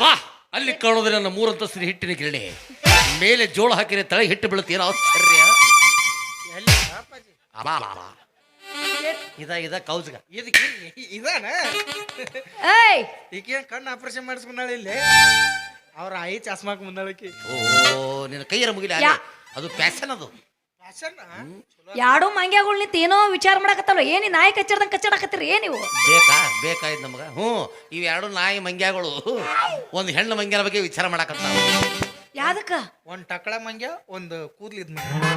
ವಾ ಅಲ್ಲಿ ಕಾಣೋದ್ರೆ ನನ್ನ ಮೂರಂತಸ್ತಿನ ಹಿಟ್ಟಿನ ಗಿರಣಿ. ಮೇಲೆ ಜೋಳ ಹಾಕಿದ್ರೆ ತಳ ಹಿಟ್ಟು ಬೀಳುತ್ತೆ ಏನೋ ಆಶ್ಚರ್ಯ. ಎಲ್ಲಿ? ಅಪ್ಪಾಜಿ ಅಬಾ, ಅಬಾ. ಇದ ಇದ ಕೌಜ್ಗ. ಇದಕ್ಕೆ ಇದಾನ? ಏಯ್! ಈಕೆ ಕಣ್ಣು ಆಪರೇಷನ್ ಮಾಡಿಸ್ಕೊಂಡಾಳ ಇಲ್ಲಿ? ಅವ್ರ ಐ ಚಸ್ಮಾಕ್ ಮುಂದಾಳಕಿ ಓ ನಿನ್ನ ಕೈಯರ ಮುಗಿಲ ಯಾ. ಅದು ಪ್ಯಾಶನ್ ಅದು. ಫ್ಯಾಷನ್ ಯಾಡೋ ಮಂಗ್ಯಾಗಳು ನಿಂತ ಏನೋ ವಿಚಾರ ಮಾಡಕತ್ತಲ್ಲ? ಏನಿ ನಾಯಿ ಕಚ್ಚಡ್ದಂಗ್ ಕಚ್ಚಡಕತ್ತೀರಿ? ಏ ನೀವು? ಬೇಕಾ? ಬೇಕಾಯ್ತು ನಮಗ? ಹ್ಞೂ. ಇವ್ ಎರಡು ನಾಯಿ ಮಂಗ್ಯಾಗಳು. ಒಂದು ಹೆಣ್ಣು ಮಂಗ್ಯನ ಬಗ್ಗೆ ವಿಚಾರ ಮಾಡಕತ್ತ ಯಾವ್ದಕ್ಕ ಒಂದ್ ಟಕಳ ಮಂಗ್ಯ ಒಂದ್ ಕೂದ್ಲಿದ್ ಮಂಗ್ಯ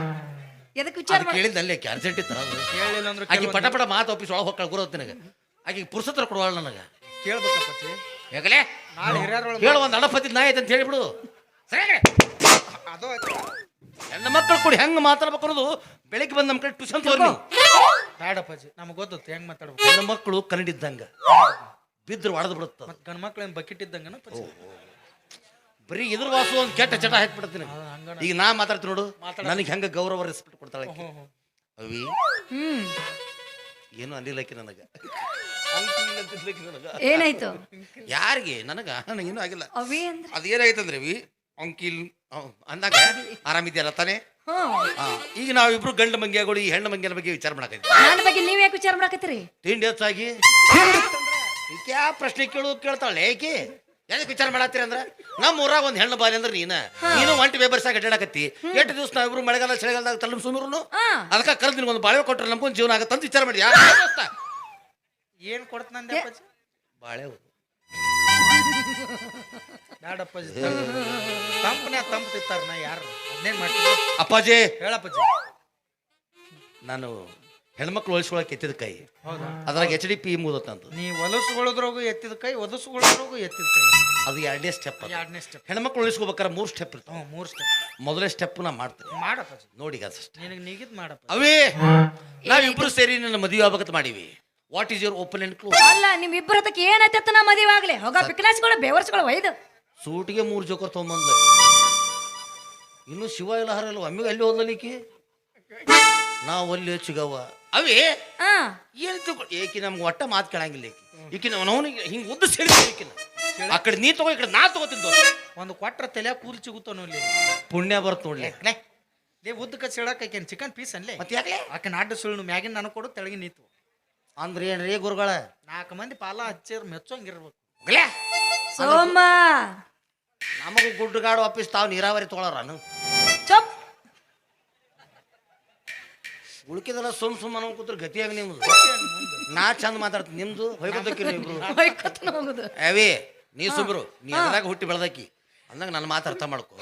ಎದಕ್ ವಿಚಾರ ಮಾಡ ಕೇಳಿದ್ದಲ್ಲಿ ಕ್ಯಾನ್ಸೆಂಟ್ ಇತ್ತು ಅದು? ಕೇಳಿಲ್ಲ ಅಂದ್ರೆ ಆಕಿ ಪಟ ಪಟ ಮಾತು ಆಫೀಸ್ ಒಳಗೆ ಹೋಗಿ ಕಳ್ಕೊಡೋದು ನನಗೆ. ಆಕಿ ಪುರುಸತ್ರ ಕೊಡುವಾಳ ನನಗೆ. ಕೇಳ್ಬೇಕಪ್ಪ ಹೇಗಲೇ ನಾಳೆ ಹಿರಿಯರೊಳಗೆ ಹೇಳು ಒಂದು ಅಡಪತಿ ನಾಯಿ ಐತೆ ಅಂತ ಹೇಳಿಬಿಡು ಸರಿ ಅದು ಹೆಣ್ಣು ಮಕ್ಕಳು ಕೂಡಿ ಹೆಂಗೆ ಮಾತಾಡ್ಬೇಕು ಅನ್ನೋದು ಬೆಳಿಗ್ಗೆ ಬಂದು ನಮ್ಮ ಕಡೆ ಟ್ಯೂಷನ್ ತೋರಿ ಬೇಡಪ್ಪಾಜಿ ನಮ್ಗೆ ಗೊತ್ತತ್ತು ಹೆಂಗ್ ಮಾತಾಡ್ಬೇಕು. ಹೆಣ್ಣು ಮಕ್ಕಳು ಕನ್ನಡಿದ್ದಂಗ. ಬಿದ್ರು ಒಡೆದು ಬಿಡುತ್ತ ಮತ್ತೆ ಗಂಡ್ ಮಕ್ಳು ಏನು ಬಕೆಟ್ ಇದ್ದಂಗನ ಬರೀ ಇದ್ರ ವಾಸು ಒಂದು ಕೆಟ್ಟ ಚಟ ಹಾಕ್ಬಿಡ್ತೀನಿ. ಈಗ ನಾ ಮಾತಾಡ್ತೀನಿ ನೋಡು. ನನಗೆ ಹೆಂಗ ಗೌರವ ರೆಸ್ಪೆಕ್ಟ್ ಕೊಡ್ತಾಳೆ. ಅವಿ ಹ್ಮ್. ಏನು ಅನ್ಲಿಲ್ಲಕಿ ನನಗೆ ನನಗ. ಏನಾಯ್ತು? ಯಾರಿಗೆ? ನನಗ? ನನಗೇನು ಆಗಿಲ್ಲ. ಅದೇನಾಯ್ತಂದ್ರೆ ಅಂದ್ರೆ? ಅದು ಏನಾಗೈತಂದ್ರೆ ವಿ ಅಂಕಿಲ್ ಅಂದಾಗ ಆರಾಮಿದ್ಯಲ್ಲ ತಾನೇ? ಈಗ ನಾವಿಬ್ರು ಗಂಡು ಮಂಗ್ಯಗಳು ಈ ಹೆಣ್ಣು ಮಂಗ್ಯನ ಬಗ್ಗೆ ವಿಚಾರ ಮಾಡಕ್ಕೆ ನನ್ನ ಬಗ್ಗೆ ನೀವ್ ಯಾಕೆ ವಿಚಾರ ಮಾಡಕತ್ತೀರಿ? ತಿಂಡಿ ಹೊತ್ತಾಗಿ? ಈಕೆ ಯಾವ ಪ್ರಶ್ನೆ ಕೇಳು ಕೇಳ್ತಾಳೆ ಏಕೆ? ಯಾಕೆ ವಿಚಾರ ಮಾಡತ್ತೀರಿ ಅಂದ್ರ? ನಮ್ಮ ಊರಾಗ ಒಂದ್ ಹೆಣ್ಣು ಬಾಲಿ ಅಂದ್ರೆ ನೀನ. ನೀನು ಒಂಟಿ ಬೇಬರ್ಸಾಗ ಅಡ್ಡಾಡಕತ್ತಿ ಎಷ್ಟು ದಿವಸ ನಾವಿಬ್ರು ಮಳೆಗಾಲ ಚಳಿಗಾಲದಾಗ ತಳ್ಳು ಸುಮಿರುನು ಅದಕ್ಕೆ ಕರೆದು ಒಂದು ಬಾಳೆ ಕೊಟ್ರೆ ನಮ್ಗೊಂದು ಜೀವನ ಆಗತ್ತೆ ಅಂತ ವಿಚಾರ ಮಾಡಿ? ಏನ್ ಕೊಡ್ತನಂದೆ ಬಾಳೆ ತಂಪನ ತಂಪ್. ತಿಂತಾರ ನಾ ಯಾರು ಅದನ್ನೇನ್ ಮಾಡ್ತೀನಿ? ಅಪ್ಪಾಜಿ. ಹೇಳಪ್ಪಾಜಿ ನಾನು ಹೆಣ್ಮಕ್ಳು ಒಲಿಸ್ಕೊಳಕ್ ಎತ್ತಿದ ಕೈ. ಹೌದಾ? ಅದ್ರಾಗ ಎಚ್ ಡಿ ಪಿ ಮುದತ್ತಂತ ನೀ ಹೊಲಸುಗೊಳದ್ರಾಗು ಎತ್ತಿದ ಕೈ ಒದಸುಗೊಳದ್ರಾಗು ಎತ್ತಿದ ಕೈ. ಅದು ಎರಡನೇ ಸ್ಟೆಪ್ ಎರಡನೇ ಸ್ಟೆಪ್ ಹೆಣ್ಮಕ್ಳು ಉಳಿಸ್ಕೋಬೇಕಾರೆ ಮೂರು ಸ್ಟೆಪ್ ಇರ್ತಾವ ಹ್ಞೂ ಮೂರ್ ಸ್ಟೆಪ್ ಮೊದಲೇ ಸ್ಟೆಪ್ ನಾ ಮಾಡ್ತೀನಿ. ಮಾಡಪ್ಪ ನೋಡಿ ಅಷ್ಟೇ ನಿನಗೆ ನೀಗಿದ್ ಮಾಡಪ್ಪ ಅವೇ ನಾವಿಬ್ರು ಸೇರಿ ನನ್ನ ಮದುವೆ ಆಗ್ಬೇಕಂತ ಮಾಡೀವಿ. What is your open and close ಅಲ್ಲ ನಿಮ್ ಇಬ್ಬರ ಹತ್ತಕ್ಕೆ ಏನೈತೆ ನಾ ಮದುವೆ ಆಗ್ಲಿ? ಹೋಗ ಪಿಕ್ಲಾಸ್ಗಳು ಬೇವರ್ಸ್ಗಳು ಒಯ್ದು. ಸೂಟಿಗೆ ಮೂರು ಜೋಕರ್ ತೊಗೊಂಬಂದ. ಇನ್ನು ಶಿವ ಇಲ್ಲ ಹರಲ್ಲ ಒಮ್ಮೆಗೆ ಅಲ್ಲಿ ಹೋದಲಿಕ್ಕೆ ನಾವು ಅಲ್ಲಿ ಚಿಗವ್ವ ಅವೇ ಹಾ ಏನು ತಿಳ್ಕೊ ಏಕಿ ನಮ್ಗೆ ಒಟ್ಟ ಮಾತು ಕೇಳಂಗಿಲ್ಲ ಈಕಿ. ಈಕಿ ಅವನಿಗೆ ಹಿಂಗೆ ಉದ್ದ ಸೇರಿಸಿ ಈಕಿನ. ಆ ಕಡೆ ನೀ ತಗೋ ಈ ಕಡೆ ನಾ ತಗೋತೀನಿ ದೋಸ್ತ. ಒಂದು ಕೊಟ್ರ ತಲೆ ಕೂಲ್ ಸಿಗುತ್ತ ನೋಡ್ಲಿ. ಪುಣ್ಯ ಬರ್ತ ನೋಡ್ಲಿ. ಲೇ ಉದ್ದ ಕಚ್ ಹೇಳಕ್ ಆಕೆನ್ ಚಿಕನ್ ಪೀಸ್ ಅನ್ಲೇ? ಮತ್ತೆ ಯಾಕೆ ಆಕೆ ನಾಡು ಸುಳ್ಳು ಮ್ಯಾಗಿನ ನಾನು ಕೊಡು ತೆಳಗಿನ ನೀತು ಅಂದ್ರೆ ಏನ್ರಿ ಗುರುಗಳ? ನಾಲ್ಕು ಮಂದಿ ಪಾಲ ಹಚ್ಚಿರ್ ಮೆಚ್ಚೋಂಗಿರ್ಬೇಕು ಸೋಮ. ನಮಗೂ ಗುಡ್ಡಗಾಡು ಆಫೀಸ್ ತಾವು ನೀರಾವರಿ ತೊಗೊಳಾರನು ಚಪ್. ಉಳ್ಕಿದಲ್ಲ ಸುಮ್ ಸುಮ್ ಅನ್ನೋ ಕೂತ್ರ ಗತಿಯಾಗಿ ನಿಮ್ದು. ನಾ ಚಂದ ಮಾತಾಡ್ತೀನಿ. ನಿಮ್ದು ಹೊಯ್ಕೋದಕ್ಕಿ ಇಬ್ರು. ಅವೇ ನೀ ಸುಬ್ರು ನೀ ಅದ್ರಾಗ ಹುಟ್ಟಿ ಬೆಳ್ದಾಕಿ ಅಂದಾಗ ನನ್ನ ಮಾತು ಅರ್ಥ ಮಾಡ್ಕೊ.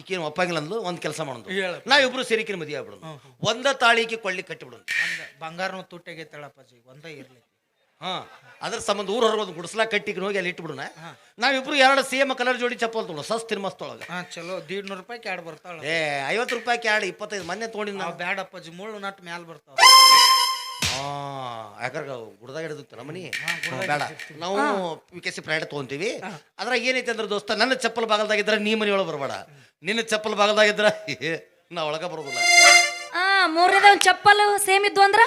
ಈಕೇನು ಒಪ್ಪಂಗಿಲ್ಲ ಅಂದ್ಲು ಒಂದ್ ಕೆಲಸ ಮಾಡೋದು. ನಾ ಇಬ್ರು ಸೇರಿಕಿನ ಮದುವೆ ಆಗ್ಬಿಡೋದು. ಒಂದ ತಾಳಿಕೆ ಕೊಳ್ಳಿ ಕಟ್ಟಿಬಿಡೋದು. ಹಂಗ ಬಂಗಾರನ ತುಟ್ಟಾಗೈತಳಪ್ಪಾಜಿ ಒಂದೇ ಇರ್ಲಿ. ಅದ್ರ ಸಂಬಂಧ ಊರ ಹೊರಗೆ ಒಂದು ಗುಡಿಸ್ಲಾ ಕಟ್ಟಿಗೆ ಹೋಗಿ ಅಲ್ಲಿ ಇಟ್ಬಿಡೋಣ ನಾವಿಬ್ರು ಎರಡು ಸೇಮ್ ಕಲರ್ ಜೋಡಿ ಚಪ್ಪಲ್ ತೊಗೊಳ ಸಸ್ತಿನ ಮಸ್ತೊಳಗ ಹಾ ಚಲೋ. ದೀಡ್ ನೂರು ರೂಪಾಯಿ ಕ್ಯಾಡ್ ಬರ್ತಾಳ? ಏ ಐವತ್ತು ರೂಪಾಯಿ ಕ್ಯಾಡ್ ಇಪ್ಪತ್ತೈದು ಮೊನ್ನೆ ತೊಗೊಂಡಿದ್ದು ನಾವು ಬ್ಯಾಡಪ್ಪಾಜಿ ಮುಳ್ಳು ನಟ್ ಮ್ಯಾಲ ಬರ್ತಾವ. ಯಾಕಂದ್ರೆ ಗುಡ್ದಾಗ ಹಿಡಿದಿತ್ತು ನಮ್ಮನಿ ಬೇಡ. ನಾವು ಪಿ ಕೆ ಸಿ ಪ್ರಯಾಣ ತೊಗೊಂತೀವಿ. ಅದ್ರಾಗ ಏನೈತೆ ಅಂದ್ರೆ ದೋಸ್ತ ನನ್ನ ಚಪ್ಪಲ್ ಭಾಗದಾಗಿದ್ರೆ ನೀ ಮನೆ ಒಳಗೆ ಬರಬೇಡ. ನಿನ್ನ ಚಪ್ಪಲ್ ಭಾಗದಾಗಿದ್ರೆ ನಾ ಒಳಗೆ ಬರೋದಿಲ್ಲ. ಹಾ ಮೂರನೇದ ಒಂದು ಚಪ್ಪಲ್ ಸೇಮ್ ಇದ್ವು ಅಂದ್ರ?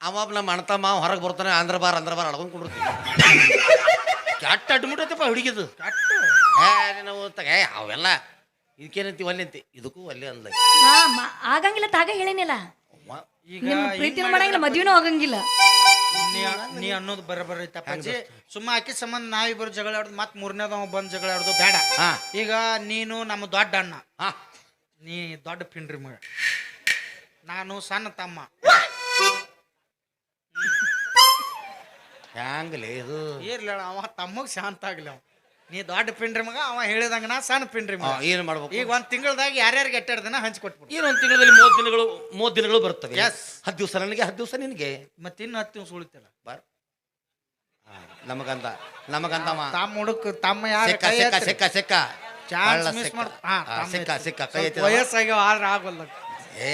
ಅವ ನಮ್ಮ ಅಣ್ಣ ಮಾವ ಹೊರಗೆ ಬರ್ತಾನೆ ಆಂಧ್ರ ಬಾರ್ ಅಂದ್ರ ಬಾರ್ ಅಡ್ಕೊಂಡು ಕೊಡ್ತೀವಿ ಕೆಟ್ಟ ಅಡ್ಮಿಟ್ಟೈತಪ್ಪ ಹುಡುಗಿದು. ಕಟ್ಟು. ನಾವು ತಗ ಅವೆಲ್ಲ ಇದಕ್ಕೇನಂತಿ ಒಲ್ಲೆ ಅಂತಿ ಇದಕ್ಕೂ ಒಲ್ಲೆ ಅಂದ ನಾ ಮ- ಆಗಂಗಿಲ್ಲ ತಾಗ ಹೇಳೇನಿಲ್ಲ. ಈಗ ನಿಮ್ ಪ್ರೀತಿನೂ ಮಾಡಂಗಿಲ್ಲ ಮದ್ವಿನೂ ಆಗಂಗಿಲ್ಲ. ನೀ ನೀ ಅನ್ನೋದು ಬರಬರ ಐತಪ್ಪಾಜಿ ಸುಮ್ಮ ಆಕಿ ಸಂಬಂಧ ನಾವಿಬ್ಬರು ಜಗಳ ಆಡೋದು ಮತ್ತೆ ಮೂರನೇದವ ಬಂದ್ ಜಗಳ ಆಡೋದು ಬೇಡ. ಹಾ. ಈಗ ನೀನು ನಮ್ಮ ದೊಡ್ಡ ಅಣ್ಣ. ಹಾ. ನೀ ದೊಡ್ಡ ಪಿಂಡ್ರಿ ಮಗ. ನಾನು ಸಣ್ಣ ತಮ್ಮ. ಹ್ಯಾಂಗಲೇ ಇದು? ಇರ್ಲಿ ಅವ ತಮ್ಮಗ್ ಶಾಂತ ಆಗ್ಲಿ ಅವ. ನೀ ದೊಡ್ಡ ಪಿಂಡ್ರಿ ಮಗ ಅವ ಹೇಳಿದಂಗ ನಾ ಸಣ್ಣ ಪಿಂಡ್ರಿ ಮಗ. ಏನು ಮಾಡ್ಬೇಕು? ಈಗ ಒಂದ್ ತಿಂಗಳದಾಗ ಯಾರ್ಯಾರಿಗೆ ಎಟ್ಟಾಡ್ ದಿನ ಹಂಚ್ಕೊಟ್ಬಿಡು ಏನು ಒಂದು ತಿಂಗಳಲ್ಲಿ ಮೂವತ್ತು ದಿನಗಳು ಮೂವತ್ತು ದಿನಗಳು ಬರ್ತವೆ. ಎಸ್ ಹತ್ತು ದಿವಸ ನನಗೆ ಹತ್ತು ದಿವಸ ನಿನಗೆ. ಮತ್ತೆ ಇನ್ನು ಹತ್ತು ದಿವಸ ಉಳಿತಿಲ್ಲ. ಬರ್ ನಮಗಂತ ನಮಗಂತ ತಮ್ಮ ಹುಡುಕ ತಮ್ಮ ಯಾರು ಸಿಕ್ಕ ಸಿಕ್ಕ ಸಿಕ್ಕ ಸಿಕ್ಕ. Chance miss ಸೆಕ್ಕ. ಸೆಕ್ಕ ಕೈ ವಯಸ್ಸಾಗ್ಯಾವ ಆದ್ರೆ ಆಗೋಲ್ಲ. ಏ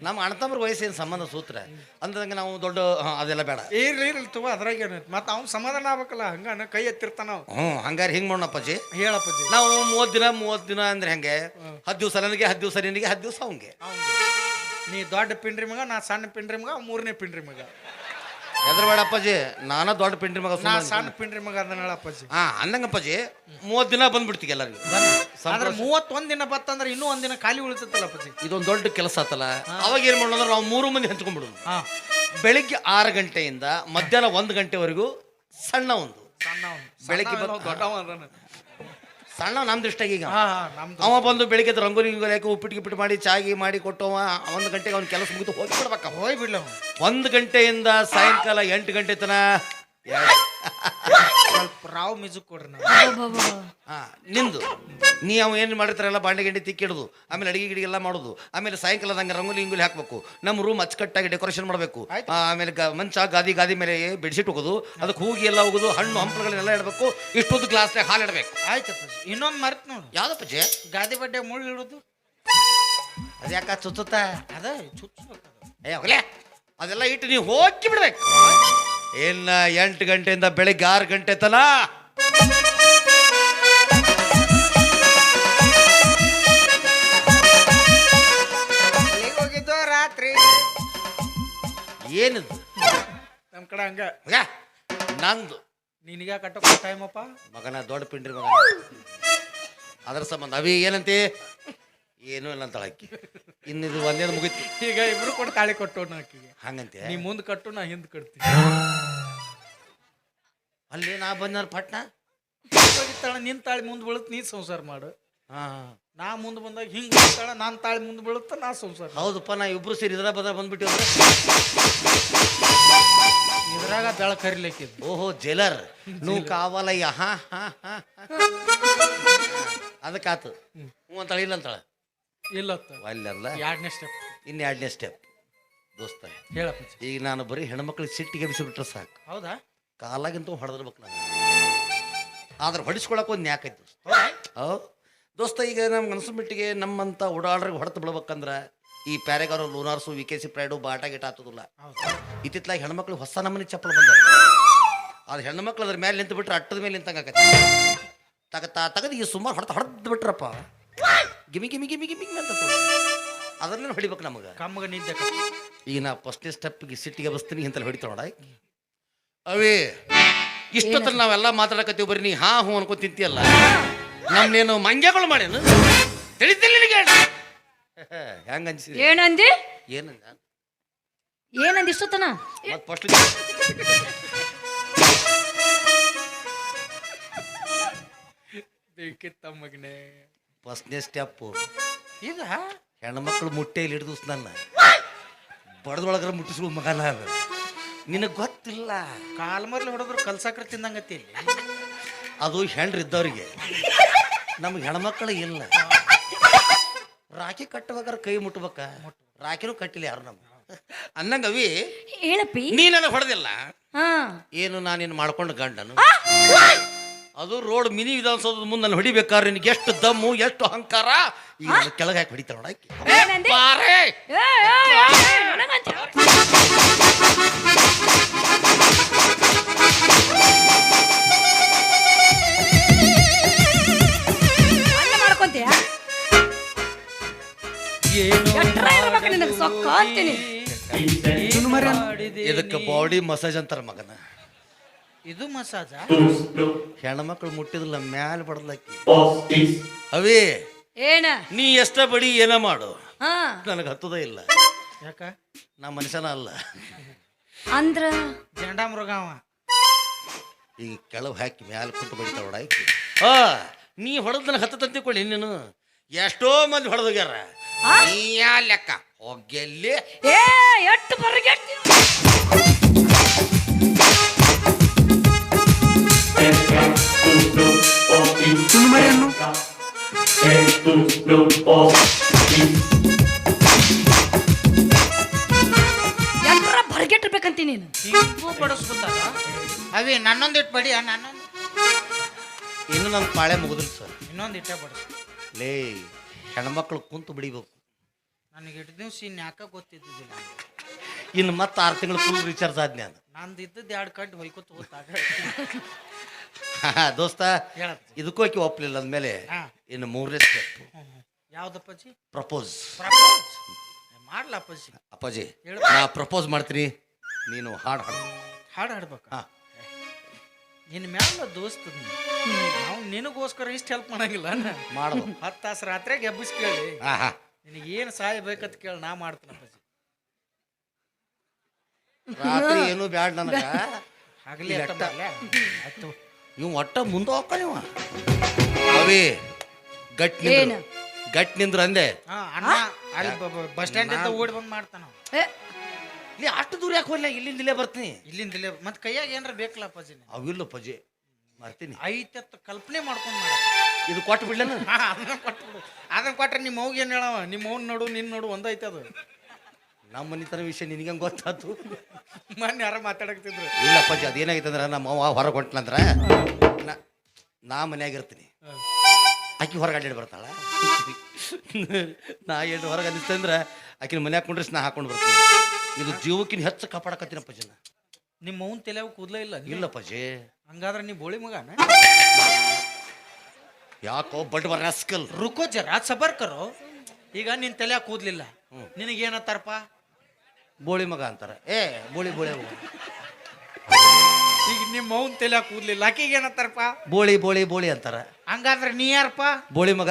ನಮ್ಮ ಅಣ್ಣತಮ್ಮ ವಯಸ್ಸಿನ ಸಂಬಂಧ ಸೂತ್ರ? ಅಂದಂಗೆ ನಾವು ದೊಡ್ಡ ಹಾ, ಅದೆಲ್ಲ ಬೇಡ. ಇರ್ಲಿ ಇರ್ಲಿ ತಗೋ ಅದ್ರಾಗ ಏನೈತಿ ಮತ್ತೆ ಅವ್ನು ಸಮಾಧಾನ ಆಗ್ಬೇಕಲ್ಲ ಹಂಗ ಕೈ ಎತ್ತಿರ್ತಾನ ಅವ ಹ್ಞೂ ಹಂಗಾರೆ ಹಿಂಗೆ ಮಾಡೋಣಪ್ಪಾಜಿ ಹೇಳಪ್ಪಜಿ ನಾವು ಮೂವತ್ತು ದಿನ ಮೂವತ್ತು ದಿನ ಅಂದ್ರೆ ಹೆಂಗೆ? ಹತ್ತು ದಿವಸ ನನಗೆ ಹತ್ತು ದಿವಸ ನಿನಗೆ ಹತ್ತು ದಿವಸ ಅವಂಗೆ. ನೀ ದೊಡ್ಡ ಪಿಂಡ್ರಿ ಮಗ ನಾ ಸಣ್ಣ ಪಿಂಡ್ರಿ ಮಗ ಅವ ಮೂರನೇ ಪಿಂಡ್ರಿ ಮಗ. ಎದ್ರಬೇಡ ಅಪ್ಪಾಜಿ? ನಾನ ದೊಡ್ಡ ಪಿಂಡ್ರಿ ಮಗ ನಾ ಸಣ್ಣ ಪಿಂಡ್ರಿ ಮಗ ಅಪ್ಪಾಜಿ. ಹಾ ಅಂದಂಗಪ್ಪಾಜಿ ಮೂವತ್ ದಿನ ಬಂದ್ಬಿಡ್ತೀವಿ ಎಲ್ಲರಿಗೂ. ಆದ್ರೆ ಮೂವತ್ತೊಂದ್ ದಿನ ಬತ್ತಂದ್ರೆ ಇನ್ನೂ ಒಂದಿನ ಖಾಲಿ ಉಳಿತೈತಲ್ಲ ಅಪ್ಪಾಜಿ? ಇದೊಂದು ದೊಡ್ಡ ಕೆಲಸ ಆತಲ್ಲ. ಅವಾಗ ಏನ್ ಮಾಡೋಣ ಅಂದ್ರೆ ನಾವು ಮೂರು ಮಂದಿ ಹಂಚ್ಕೊಂಡ್ಬಿಡೋದು. ಬೆಳಿಗ್ಗೆ ಆರು ಗಂಟೆಯಿಂದ ಮಧ್ಯಾಹ್ನ ಒಂದ್ ಗಂಟೆವರೆಗೂ ಸಣ್ಣ ಒಂದು. ಸಣ್ಣ ಅವ್ನು. ದೊಡ್ಡ ಬತ್- ಅವ್ನು ದೊಡ್ಡವ ಅದಾನ. ಸಣ್ಣ ನಮ್ ದೃಷ್ಟಿಯಾಗ ಈಗ. ನಮ್ದು. ಅವ ಬಂದು ಬೆಳಿಗ್ಗೆ ಎದ್ದು ರಂಗೋಲಿ ಗಿಂಗೋಲಿ ಹಾಕಿ ಉಪ್ಪಿಟ್ಟು ಗಿಪ್ಪಿಟ್ಟು ಮಾಡಿ ಚಾಗಿ ಮಾಡಿ ಕೊಟ್ಟವ ಒಂದು ಗಂಟೆಗೆ ಅವ್ನ ಕೆಲಸ ಮುಗಿದು ಹೋಗಿ ಬಿಡ್ಬೇಕ ಹೋಯ್ ಬಿಡ್ಲ. ಒಂದು ಗಂಟೆಯಿಂದ ಸಾಯಂಕಾಲ ಎಂಟು ಗಂಟೆ ತನ ಸ್ವಲ್ಪ ರಾವ್ ಮ್ಯೂಸಿಕ್ ಕೊಡ್ರಿ ನಾವು. ಹಾ ನಿಂದು. ನೀ ಅವ ಏನು ಮಾಡಿರ್ತಾರಲ್ಲ ಬಾಂಡೆ ಗಿಂಡಿ ತಿಕ್ಕಿಡೋದು ಆಮೇಲೆ ಅಡಿಗೆ ಗಿಡಿಗೆ ಎಲ್ಲ ಮಾಡೋದು. ಆಮೇಲೆ ಸಾಯಂಕಾಲ ಹಂಗೆ ರಂಗೋಲಿ ಇಂಗುಲಿ ಹಾಕಬೇಕು. ನಮ್ಮ ರೂಮ್ ಅಚ್ಚುಕಟ್ಟಾಗಿ ಡೆಕೋರೇಷನ್ ಮಾಡಬೇಕು. ಆಮೇಲೆ ಗ- ಮಂಚ ಗಾದಿ ಗಾದಿ ಮೇಲೆ ಬೆಡ್ಶೀಟ್ ಹೋಗೋದು ಅದಕ್ಕೆ ಹೂಗಿ ಎಲ್ಲ ಹೋಗೋದು ಹಣ್ಣು ಹಂಪಲುಗಳನ್ನೆಲ್ಲ ಇಡಬೇಕು. ಇಷ್ಟೊಂದು ಗ್ಲಾಸ್ನಾಗ ಹಾಲು ಇಡಬೇಕು. ಆಯ್ತು ಇನ್ನೊಂದು ಇನ್ನೊಂದ್ ಮರ್ತ್ ನೋಡು. ಯಾವ್ದಪ್ಪ ಜೆ ಗಾದಿ ಬಡ್ಡೆ ಮುಳ್ಳು ಇಡೋದು ಅದ್ಯಾಕ ಚುಚ್ಚುತ್ತ? ಅದ ಚುಚ್ಚಬೇಕು ಏ ಹೋಗ್ಲೇ. ಅದೆಲ್ಲ ಇಟ್ಟು ನೀವು ಹೋಗಿ ಬಿಡ್ಬೇಕು. ಇನ್ನ ಎಂಟು ಗಂಟೆಯಿಂದ ಬೆಳಿಗ್ಗೆ ಆರು ಗಂಟೆ ತನ. ಹೋಗಿದ್ದು ರಾತ್ರಿ? ಏನಿದು? ನಮ್ಮ ಕಡೆ ಹಂಗ. ಹೋಗ್ಯಾ? ನಂದು. ನಿನಗ ಕಟ್ಟೋ ಟೈಮಪ್ಪ? ಮಗನ ದೊಡ್ಡ ಪಿಂಡ್ರಿ ಮಗನ. ಅದ್ರ ಸಂಬಂಧ. ಅವಿ ಏನಂತಿ? ಏನೂ ಇಲ್ಲ ಅಂತ ಅಕ್ಕಿ ಇದು ಒಂದೇನು ಮುಗಿತು. ಈಗ ಇಬ್ರು ಕೊಟ್ಟು ತಾಳಿ ಕೊಟ್ಟು ಆಕಿಗೆ. ಹಂಗಂತೆ? ನೀ ಮುಂದ್ ಕಟ್ಟು ನಾ ಹಿಂದೆ ಕಟ್ತೀನಿ ಅಲ್ಲಿ ನಾ ಬಂದ ಪಟ್ನ? ಹೋಗಿತ್ತಾಳ ನಿನ್ ತಾಳಿ ಮುಂದೆ ಬೀಳುತ್ತ ನೀ ಸಂಸಾರ ಮಾಡು. ಹಾಂ ನಾ ಮುಂದೆ ಬಂದಾಗ ಹಿಂಗೆ ಬರ್ತಾಳ ನಾನು ತಾಳಿ ಮುಂದೆ ಬೀಳುತ್ತ ನಾ ಸಂಸಾರ. ಹೌದಪ್ಪ ನಾ ಇಬ್ರು ಸೇರಿ ಇದ್ರ ಬದ ಬಂದ್ಬಿಟ್ಟಿವ್ ಇದ್ರಾಗ ಬೆಳ ಕರಿಲಿಕ್ಕೆ ಓಹೋ ಜೈಲರ್. ನೂ ಕಾವಲಯ್ಯ. ಹಾ ಹಾ ಹಾ ಅದಕ್ಕಾತು. ಹ್ಞೂ ಅಂತಾಳೆ ಇಲ್ಲ ಅಂತಾಳೆ. ಇಲ್ಲತ್ತ. ಅಲ್ಲಲ್ಲ. ಎರಡನೇ ಸ್ಟೆಪ್ ಇನ್ನು ಎರಡನೇ ಸ್ಟೆಪ್ ದೋಸ್ತ ಹೇಳಪ್ಪ ಈಗ ನಾನು ಬರೀ ಹೆಣ್ಮಕ್ಳಿಗೆ ಸಿಟ್ಟಿಗೆ ಬಿಸಿಬಿಟ್ರೆ ಸಾಕು. ಹೌದಾ? ಕಾಲಾಗಿಂತ ಹೊಡೆದಿರ್ಬೇಕು ನಾನು. ಆದ್ರೆ ಹೊಡಿಸ್ಕೊಳಕ್ಕೆ ಒಂದು ನ್ಯಾಕೈತಿ ದೋಸ್ತ. ಹೌ ದೋಸ್ತ ಈಗ ನಮ್ಗೆ ಅನ್ಸೋ ಮಟ್ಟಿಗೆ ನಮ್ಮಂಥ ಓಡಾಡ್ರಿಗೆ ಹೊಡೆದು ಬಿಡ್ಬೇಕಂದ್ರೆ ಈ ಪ್ಯಾರೆಗಾರು ಲೂನಾರ್ಸು ವಿ ಕೆ ಸಿ ಪ್ರೈಡು ಬಾಟ ಗಿಟ ಆತದಲ್ಲ. ಹೌದು? ಇತ್ತಿತ್ಲಾಗ ಹೆಣ್ಮಕ್ಳು ಹೊಸ ನಮೂನಿ ಚಪ್ಪಲ್ ಬಂದ ಅದು ಹೆಣ್ಮಕ್ಳು ಅದ್ರ ಮೇಲೆ ನಿಂತು ಬಿಟ್ರೆ ಅಟ್ಟದ ಮೇಲೆ ನಿಂತಂಗ ತಗತಾ ತಗದು ಈ ಸುಮಾರು ಹೊಡೆದು ಹೊಡೆದು ಬಿಟ್ರಪ್ಪ. ಗಿಮಿ ಗಿಮಿ ಗಿಮಿ ಗಿಮಿ ಗಿಮಿ ಅಂತ ಅದರಲ್ಲೇ ಹೊಡಿಬೇಕು ನಮಗೆ? ಕಮ್ಮಗ ನಿದ್ದೆ ಈಗ ನಾ ಫಸ್ಟ್ನೇ ಸ್ಟೆಪ್ಗೆ ಸಿಟ್ಟಿಗೆ ಬಸ್ತೀನಿ ಅಂತ ಹೊಡಿತಾವ ನೋಡ. ಅವೇ ಇಷ್ಟೊತ್ತಲ್ಲಿ ನಾವೆಲ್ಲ ಮಾತಾಡಕತ್ತೀವಿ ಬರೀ ನೀ ಹಾ ಹೂ ಅನ್ಕೊ ತಿಂತೀಯಲ್ಲ. ನಮ್ನೇನು ಮಂಗ್ಯಗಳು ಮಾಡ್ಯಾನು? ತಿಳಿತಿಲ್ಲ ನಿನಗೆ? ಹೆಂಗ ಅನ್ಸಿದೆ? ಏನಂದಿ? ಏನಂದ? ಏನಂದಿ ಇಷ್ಟೊತ್ತನ? ಮತ್ತೆ ಫಸ್ಟ್ ಬೇಕಿತ್ತ ಮಗನೇ. ಫಸ್ಟ್ನೇ ಸ್ಟೆಪ್ಪು. ಈಗ ಹೆಣ್ಮಕ್ಳು ಮುಟ್ಟೆಯಲ್ಲಿ ಹಿಡಿದು ನನ್ನ. ಬಡದೊಳಗ್ರ ಮುಟ್ಟಿಸ್ಕೊ ಮಗನ ಅದು. ನಿನಗೆ ಗೊತ್ತಿಲ್ಲ? ಕಾಲ್ ಮರ್ಲಿ ಹೊಡೆದ್ರು ಕಲ್ಸಾಕ್ರ ತಿಂದಂಗತಿ ಅದು ಹೆಣ್ರು ಇದ್ದವ್ರಿಗೆ ನಮ್ಗೆ ಹೆಣ್ಮಕ್ಳು ಇಲ್ಲ. ರಾಖಿ ಕಟ್ಟಬೇಕಾದ್ರೆ ಕೈ ಮುಟ್ಬೇಕ? ರಾಖಿನೂ ಕಟ್ಟಿಲ್ಲ ಯಾರು ನಮ್ಮ ಅನ್ನಂಗವಿ ಹೇಳಪ್ಪಿ. ನೀ ನನಗೆ ಹೊಡೆದಿಲ್ಲ. ಹಾ. ಏನು ನಾನೇನು ಮಾಡ್ಕೊಂಡು ಗಂಡನು? ಅದು ರೋಡ್ ಮಿನಿ ವಿಧಾನಸೌಧದ ಮುಂದೆ ನಾನು ಹೊಡಿಬೇಕಾದ್ರೆ ನಿನಗೆ ಎಷ್ಟು ದಮ್ಮು ಎಷ್ಟು ಅಹಂಕಾರ? ಈಗ ಕೆಳಗೆ ಹಾಕಿ ಹೊಡಿತಾರ ನೋಡಕ್ಕೆ. ಏನಂದಿ ಮಾಡ್ಕೊಂತೀಯ? ಎಟ್ರ ಇರ್ಬೇಕು ನಿನಗೆ? ಸೊಕ್ಕ ಅಂತೀನಿ ಇದಕ್ಕೆ ಬಾಡಿ ಮಸಾಜ್ ಅಂತಾರ ಮಗನ ಇದು ಮಸಾಜ? ಹೆಣ್ಮಕ್ಳು ಮುಟ್ಟಿದಿಲ್ಲ ಮ್ಯಾಲ ಬಡದ್ಲಕ್ಕಿ. ಅವೇ ಏನ? ನೀ ಎಷ್ಟ ಬಡಿ ಏನ ಮಾಡು? ಹಾ. ನನಗೆ ಹತ್ತದ ಇಲ್ಲ. ಯಾಕ? ನಾ ಮನುಷ್ಯನ ಅಲ್ಲ. ಅಂದ್ರ? ಜಂಡ ಮೃಗ ಅವ. ಈಗ ಕೆಳಗೆ ಹಾಕಿ ಮ್ಯಾಲ ಕುಂತು ಬಡಿತಾಳ ನೋಡ ಆಕಿ. ಆ ನೀ ಹೊಡೆದ್ ನನಗೆ ಹತ್ತದಂತೆ ತಿಳ್ಕೊಳ್ಳಿ ನೀನು. ಎಷ್ಟೋ ಮಂದಿ ಹೊಡೆದೋಗ್ಯಾರ ನೀ ಯಾ ಲೆಕ್ಕ? ಹೋಗ್ಯಲ್ಲಿ ಏ ಎಟ್ಟು ಬರ್ಗೆಟ್ಟಿ ಎಟ್ರ ಬರ್ಗೆಟ್ಟಿರ್ಬೇಕಂತೀನಿ ನೀನು? ಬಡಿಸ್ಕೊತಾರ? ಅವಿ ನನ್ನೊಂದು ಇಟ್ಟು ಬಡಿಯ ನನ್ನೊಂದು. ಇನ್ನು ನನ್ನ ಪಾಳೆ ಮುಗಿದ್ರು ಸರ್. ಇನ್ನೊಂದು ಇಟ್ಟೆ ಬಡಿಸ್. ಲೇ ಹೆಣ್ಮಕ್ಳು ಕುಂತು ಬಿಡಿಬೇಕು. ನನಗೆ ಇಟ್ಟು ದಿವ್ಸ ಇನ್ನು ಯಾಕೆ ಗೊತ್ತಿದ್ದಿಲ್ಲ ಇನ್ನು ಮತ್ತೆ ಆರು ತಿಂಗಳು ಫುಲ್ ರೀಚಾರ್ಜ್ ಆದ್ನೆ ನಾನು ನಂದು ಇದ್ದದ್ದು ಎರಡು ಕಂಡು ಹೊಯ್ಕೊತ ಹೋಗ್ತಾಗ ದೋಸ್ತ ಇದಕ್ಕೂ ಆಕಿ ಒಪ್ಪಲಿಲ್ಲ ಅಂದಮೇಲೆ ಹಾ. ಇನ್ನು ಮೂರನೇ ಸ್ಟೆಪ್ ಯಾವ್ದಪ್ಪಾಜಿ ಪ್ರಪೋಸ್. ಪ್ರಪೋಸ್? ಮಾಡ್ಲಪ್ಪಾಜಿ ಅಪ್ಪಾಜಿ? ಹೇಳು. ನಾ ಪ್ರಪೋಸ್ ಮಾಡ್ತೀನಿ. ನೀನು ಹಾಡು ಹಾಡು. ಹಾಡು ಹಾಡ್ಬೇಕ? ಹಾ. ನಿನ್ನ ಮ್ಯಾಲ ದೋಸ್ತ ನಾವು ನಿನಗೋಸ್ಕರ ಇಷ್ಟು ಹೆಲ್ಪ್ ಮಾಡಂಗಿಲ್ಲ ಮಾಡ್ಬೇಕು ಹತ್ತು ತಾಸು ರಾತ್ರಿ ಎಬ್ಬಿಸ್ ಕೇಳಿ. ಹಾ ಹಾ. ನಿನಗೆ ಏನು ಸಹಾಯ ಬೇಕಂತ ಕೇಳಿ ನಾ ಮಾಡ್ತೀನಿ ಅಪ್ಪಾಜಿ. ರಾತ್ರಿ ಏನು ಬ್ಯಾಡ ನನಗ. ಆಗಲಿ ಇಲ್ಲ, ಅಟ್ಟ. ಆಯ್ತು. ಇವ್ ಒಟ್ಟ ಮುಂದೆ ಹೋಗ್ಕ ನೀವು ಅವೇ ಗಟ್ ಏನು? ನಿಂದ್ರು ಗಟ್ ನಿಂದ್ರ ಅಂದೆ. ಹಾ ಅಣ್ಣ ಅಲ್ಲಿ ಬಸ್ ಸ್ಟ್ಯಾಂಡ್ ಇಂದ ಓಡಿ ಬಂದು ಮಾಡ್ತಾನ ಅವ. ಇಲ್ಲಿ ಅಷ್ಟು ದೂರ ಯಾಕೆ ಹೋಗ್ಲಿಲ್ಲ ಇಲ್ಲಿಂದ ಇಲ್ಲೇ ಬರ್ತೀನಿ. ಇಲ್ಲಿಂದ ಇಲ್ಲೇ ಮತ್ ಕೈಯಾಗ ಏನಾರ ಬೇಕಲ್ಲ ಅಪ್ಪಾಜಿ ಅವಿಲ್ಲ ಪಜೆ ಬರ್ತೀನಿ ಐತತ್ತು ಕಲ್ಪನೆ ಮಾಡ್ಕೊಂಡು ಮಾಡ. ಇದು ಕೊಟ್ಟು ಬಿಡ್ಲೇನ ಹಾ, ಅದನ್ನ ಕೊಟ್ಬಿಡು ಅದನ್ನ ಕೊಟ್ರೆ ನಿಮ್ಮ ಅವ್ಗೆ ಏನು ಹೇಳವ? ನಿಮ್ಮ ಅವ್ನ ನೋಡು ನಿನ್ನ ನೋಡು ಒಂದೈತೆ ಅದು. ನಮ್ಮ ಮನಿತನ ವಿಷಯ ನಿನಗೆ ಗೊತ್ತಾತು. ಮೊನ್ನೆ ಯಾರ ಮಾತಾಡಕ್ತಿದ್ರು ಇಲ್ಲ ಪಜೆ ಅದೇನಾಗೈತೆ ಅಂದ್ರೆ ನಮ್ಮ ಅವ್ವ ಹೊರಗೆ ಹೊಂಟ್ಲಂದ್ರೆ ನಾ ಮನೆಯಾಗಿರ್ತೀನಿ ಮನ್ಯಾಗ ಇರ್ತೀನಿ. ಆಕಿ ಹೊರಗಡೆ ಬರ್ತಾಳ. ನಾ ಏನು ಹೊರಗೆ ಅನಿಸ್ತಂದ್ರೆ ಆಕಿನ ಮನೆ ಹಾಕೊಂಡ್ರೆ ನಾ ಹಾಕೊಂಡು ಬರ್ತೀನಿ. ಇದು ಜೀವಕ್ಕಿನ ಹೆಚ್ಚು ಕಾಪಾಡಕತ್ತೀನಪ್ಪ ಜನ ನಿಮ್ಮ ಮೌನ್ ತಲೆ ಕೂದಲೇ ಇಲ್ಲ ಇಲ್ಲ ಪಜೆ ಹಂಗಾದ್ರೆ ನೀ ಬೋಳಿ ಮಗನ? ಯಾಕೋ ಬಡ್ ಬರ್ ರಾಸ್ಕಲ್. ರುಕೋ ಜರ ಸಬರ್ಕರು ಈಗ ನಿನ್ ತಲೆ ಕೂದ್ಲಿಲ್ಲ. ನಿನಗೇನತ್ತಾರಪ್ಪ ಬೋಳಿ ಮಗ ಅಂತಾರ. ಏ ಬೋಳಿ ಬೋಳಿ ಮಗ. ಈಗ ನಿಮ್ಮ ಮೌನ್ ತಲೆ ಕೂದ್ಲಿಲ್ಲ. ಆಕಿಗೆ ಏನಂತಾರಪ್ಪ? ಬೋಳಿ ಬೋಳಿ ಬೋಳಿ ಅಂತಾರ. ಹಂಗಾದ್ರೆ ನೀ ಯಾರಪ್ಪ? ಬೋಳಿ ಮಗ.